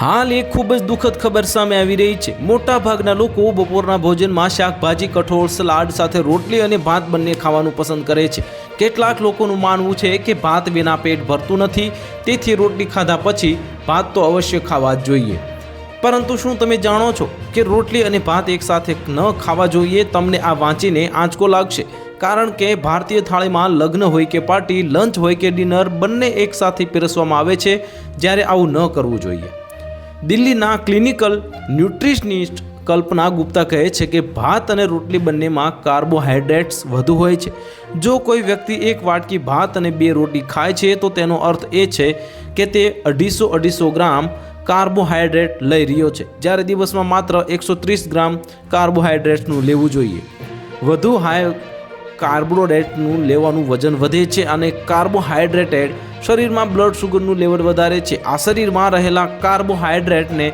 હાલ એક ખૂબ જ દુઃખદ ખબર સામે આવી રહી છે. મોટા ભાગના લોકો બપોરના ભોજનમાં શાકભાજી, કઠોળ, સલાડ સાથે રોટલી અને ભાત બંને ખાવાનું પસંદ કરે છે. કેટલાક લોકોનું માનવું છે કે ભાત વિના પેટ ભરતું નથી, તેથી રોટલી ખાધા પછી ભાત તો અવશ્ય ખાવા જ જોઈએ. પરંતુ શું તમે જાણો છો કે રોટલી અને ભાત એકસાથે ન ખાવા જોઈએ? તમને આ વાંચીને આંચકો લાગશે. કારણ કે ભારતીય થાળીમાં લગ્ન હોય કે પાર્ટી, લંચ હોય કે ડિનર બંને એકસાથે પીરસવામાં આવે છે, જ્યારે આવું ન કરવું જોઈએ. દિલ્હીના ક્લિનિકલ ન્યુટ્રિશનિસ્ટ કલ્પના ગુપ્તા કહે છે કે ભાત અને રોટલી બંનેમાં કાર્બોહાઈડ્રેટ્સ વધુ હોય છે. જો કોઈ વ્યક્તિ એક વાટકી ભાત અને બે રોટી ખાય છે, તો તેનો અર્થ એ છે કે તે અઢીસો અઢીસો ગ્રામ કાર્બોહાઈડ્રેટ લઈ રહ્યો છે. જ્યારે દિવસમાં માત્ર એકસો ત્રીસ ગ્રામ કાર્બોહાઈડ્રેટ્સનું લેવું જોઈએ. વધુ હાઈ કાર્બોહાઈડ્રેટનું લેવાનું વજન વધે છે અને કાર્બોહાઈડ્રેટેડ શરીરમાં બ્લડ શુગરનું લેવલ વધારે છે. આ શરીરમાં રહેલા કાર્બોહાઈડ્રેટને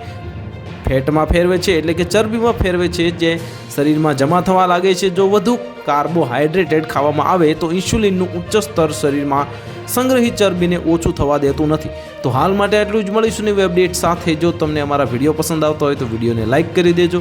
ફેટમાં ફેરવે છે એટલે કે ચરબીમાં ફેરવે છે જે શરીરમાં જમા થવા લાગે છે. જો વધુ કાર્બોહાઈડ્રેટેડ ખાવામાં આવે તો ઇન્સ્યુલિનનું ઉચ્ચ સ્તર શરીરમાં સંગ્રહિત ચરબીને ઓછું થવા દેતું નથી. તો હાલ માટે આટલું જ મળીશું નવી અપડેટ સાથે. જો તમને અમારા વીડિયો પસંદ આવતો હોય તો વિડીયોને લાઇક કરી દેજો.